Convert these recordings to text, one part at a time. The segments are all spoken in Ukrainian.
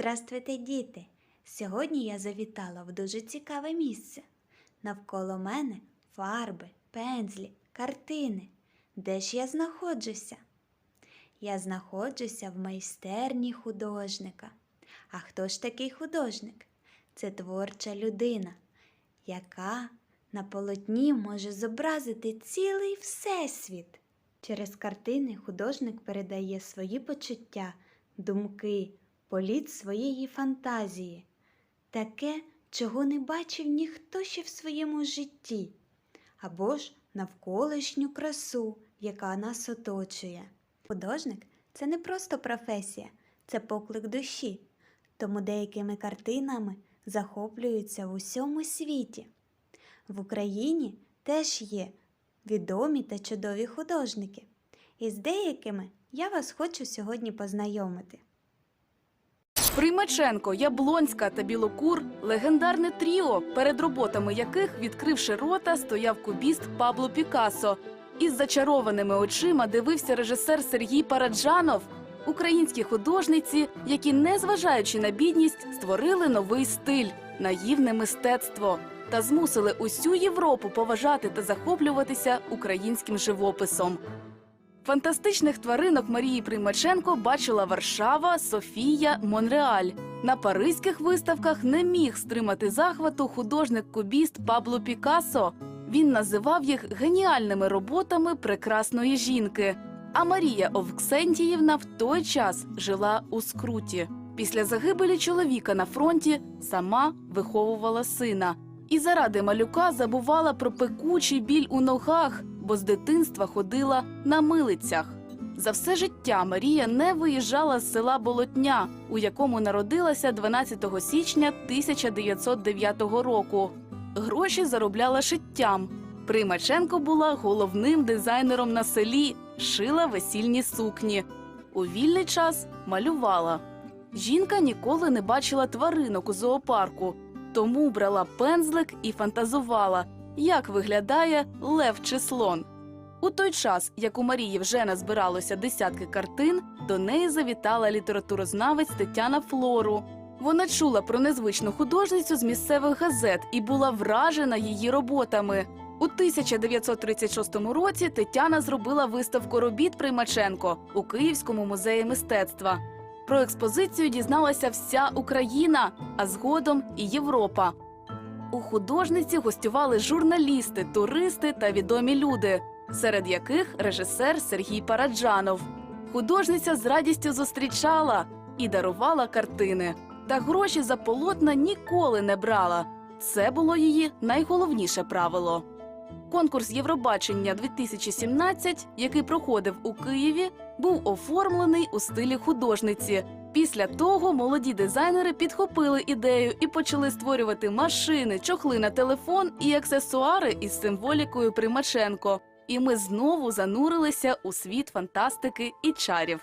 Здравствуйте, діти! Сьогодні я завітала в дуже цікаве місце. Навколо мене фарби, пензлі, картини. Де ж я знаходжуся? Я знаходжуся в майстерні художника. А хто ж такий художник? Це творча людина, яка на полотні може зобразити цілий всесвіт. Через картини художник передає свої почуття, думки, політ своєї фантазії, таке, чого не бачив ніхто ще в своєму житті, або ж навколишню красу, яка нас оточує. Художник це не просто професія, це поклик душі, тому деякими картинами захоплюються в усьому світі. В Україні теж є відомі та чудові художники, і з деякими я вас хочу сьогодні познайомити. Примаченко, Яблонська та Білокур легендарне тріо, перед роботами яких, відкривши рота, стояв кубіст Пабло Пікассо. Із зачарованими очима дивився режисер Сергій Параджанов. Українські художниці, які, незважаючи на бідність, створили новий стиль наївне мистецтво та змусили усю Європу поважати та захоплюватися українським живописом. Фантастичних тваринок Марії Примаченко бачила Варшава, Софія, Монреаль. На паризьких виставках не міг стримати захвату художник-кубіст Пабло Пікассо. Він називав їх геніальними роботами прекрасної жінки. А Марія Овксентіївна в той час жила у скруті. Після загибелі чоловіка на фронті сама виховувала сина. І заради малюка забувала про пекучий біль у ногах, бо з дитинства ходила на милицях. За все життя Марія не виїжджала з села Болотня, у якому народилася 12 січня 1909 року. Гроші заробляла шиттям. Примаченко була головним дизайнером на селі, шила весільні сукні. У вільний час малювала. Жінка ніколи не бачила тваринок у зоопарку, тому брала пензлик і фантазувала, як виглядає лев чи слон. У той час, як у Марії вже назбиралося десятки картин, до неї завітала літературознавець Тетяна Флору. Вона чула про незвичну художницю з місцевих газет і була вражена її роботами. У 1936 році Тетяна зробила виставку робіт Примаченко у Київському музеї мистецтва. Про експозицію дізналася вся Україна, а згодом і Європа. У художниці гостювали журналісти, туристи та відомі люди, серед яких режисер Сергій Параджанов. Художниця з радістю зустрічала і дарувала картини. Та гроші за полотна ніколи не брала. Це було її найголовніше правило. Конкурс Євробачення 2017, який проходив у Києві, був оформлений у стилі художниці. Після того молоді дизайнери підхопили ідею і почали створювати машини, чохли на телефон і аксесуари із символікою Примаченко. І ми знову занурилися у світ фантастики і чарів.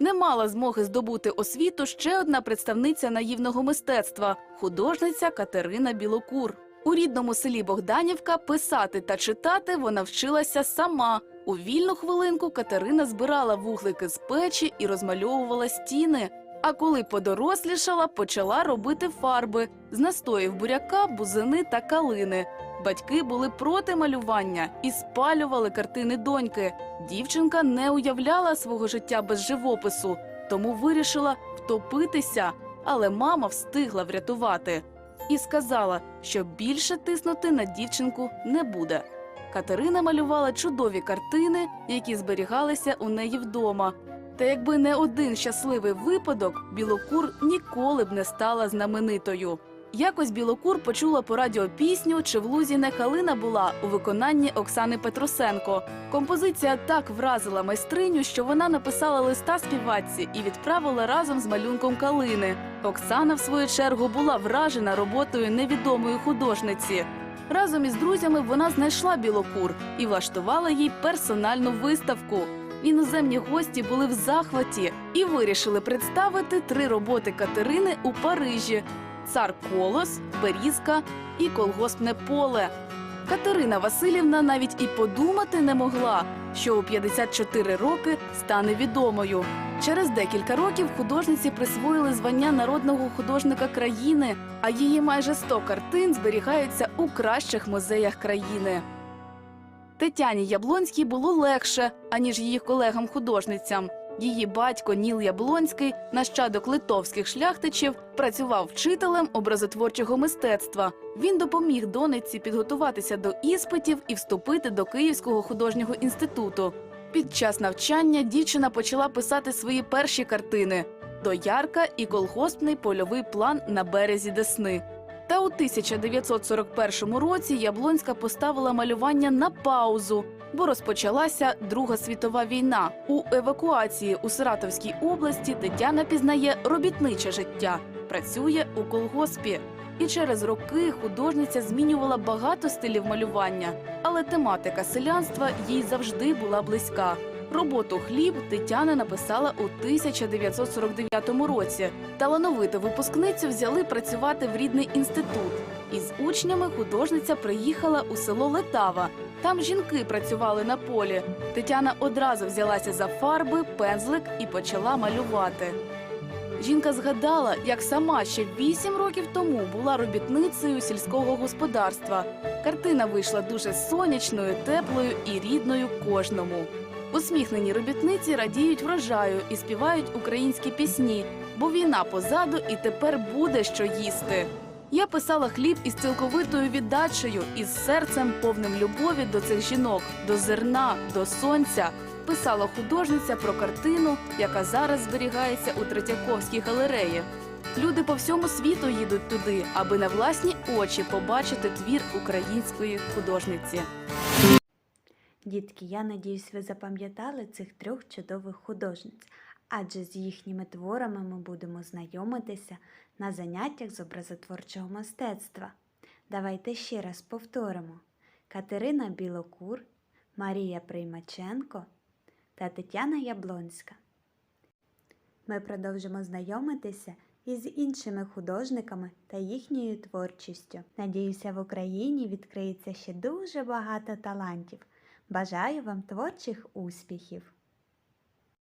Не мала змоги здобути освіту ще одна представниця наївного мистецтва художниця Катерина Білокур. У рідному селі Богданівка писати та читати вона вчилася сама. У вільну хвилинку Катерина збирала вуглики з печі і розмальовувала стіни. А коли подорослішала, почала робити фарби з настоїв буряка, бузини та калини. Батьки були проти малювання і спалювали картини доньки. Дівчинка не уявляла свого життя без живопису, тому вирішила втопитися, але мама встигла врятувати і сказала, що більше тиснути на дівчинку не буде. Катерина малювала чудові картини, які зберігалися у неї вдома. Та якби не один щасливий випадок, Білокур ніколи б не стала знаменитою. Якось Білокур почула по радіо пісню Чи в лузі не калина була у виконанні Оксани Петросенко. Композиція так вразила майстриню, що вона написала листа співачці і відправила разом з малюнком калини. Оксана, в свою чергу, була вражена роботою невідомої художниці. Разом із друзями вона знайшла білокур і влаштувала їй персональну виставку. Іноземні гості були в захваті і вирішили представити три роботи Катерини у Парижі: цар Колос, Берізка і колгоспне поле. Катерина Васильівна навіть і подумати не могла, що у 54 роки стане відомою. Через декілька років художниці присвоїли звання народного художника країни, а її майже 100 картин зберігаються у кращих музеях країни. Тетяні Яблонській було легше, аніж її колегам-художницям. Її батько Ніл Яблонський, нащадок литовських шляхтичів, працював вчителем образотворчого мистецтва. Він допоміг донечці підготуватися до іспитів і вступити до Київського художнього інституту. Під час навчання дівчина почала писати свої перші картини доярка і колгоспний польовий план на березі Десни. Та у 1941 році Яблонська поставила малювання на паузу, бо розпочалася Друга світова війна. У евакуації у Саратовській області Тетяна пізнає робітниче життя, працює у колгоспі. І через роки художниця змінювала багато стилів малювання, але тематика селянства їй завжди була близька. Роботу хліб Тетяна написала у 1949 році. Талановиту випускницю взяли працювати в рідний інститут. Із учнями художниця приїхала у село Летава. Там жінки працювали на полі. Тетяна одразу взялася за фарби, пензлик і почала малювати. Жінка згадала, як сама ще вісім років тому була робітницею сільського господарства. Картина вийшла дуже сонячною, теплою і рідною кожному. Усміхнені робітниці радіють врожаю і співають українські пісні, бо війна позаду і тепер буде що їсти. Я писала хліб із цілковитою віддачею, із серцем повним любові до цих жінок, до зерна, до сонця. Писала художниця про картину, яка зараз зберігається у Третьяковській галереї. Люди по всьому світу їдуть туди, аби на власні очі побачити твір української художниці. Дітки, я надіюсь, ви запам'ятали цих трьох чудових художниць, адже з їхніми творами ми будемо знайомитися на заняттях з образотворчого мистецтва. Давайте ще раз повторимо: Катерина Білокур, Марія Приймаченко та Тетяна Яблонська. Ми продовжимо знайомитися із іншими художниками та їхньою творчістю. Надіюся, в Україні відкриється ще дуже багато талантів. Бажаю вам творчих успіхів!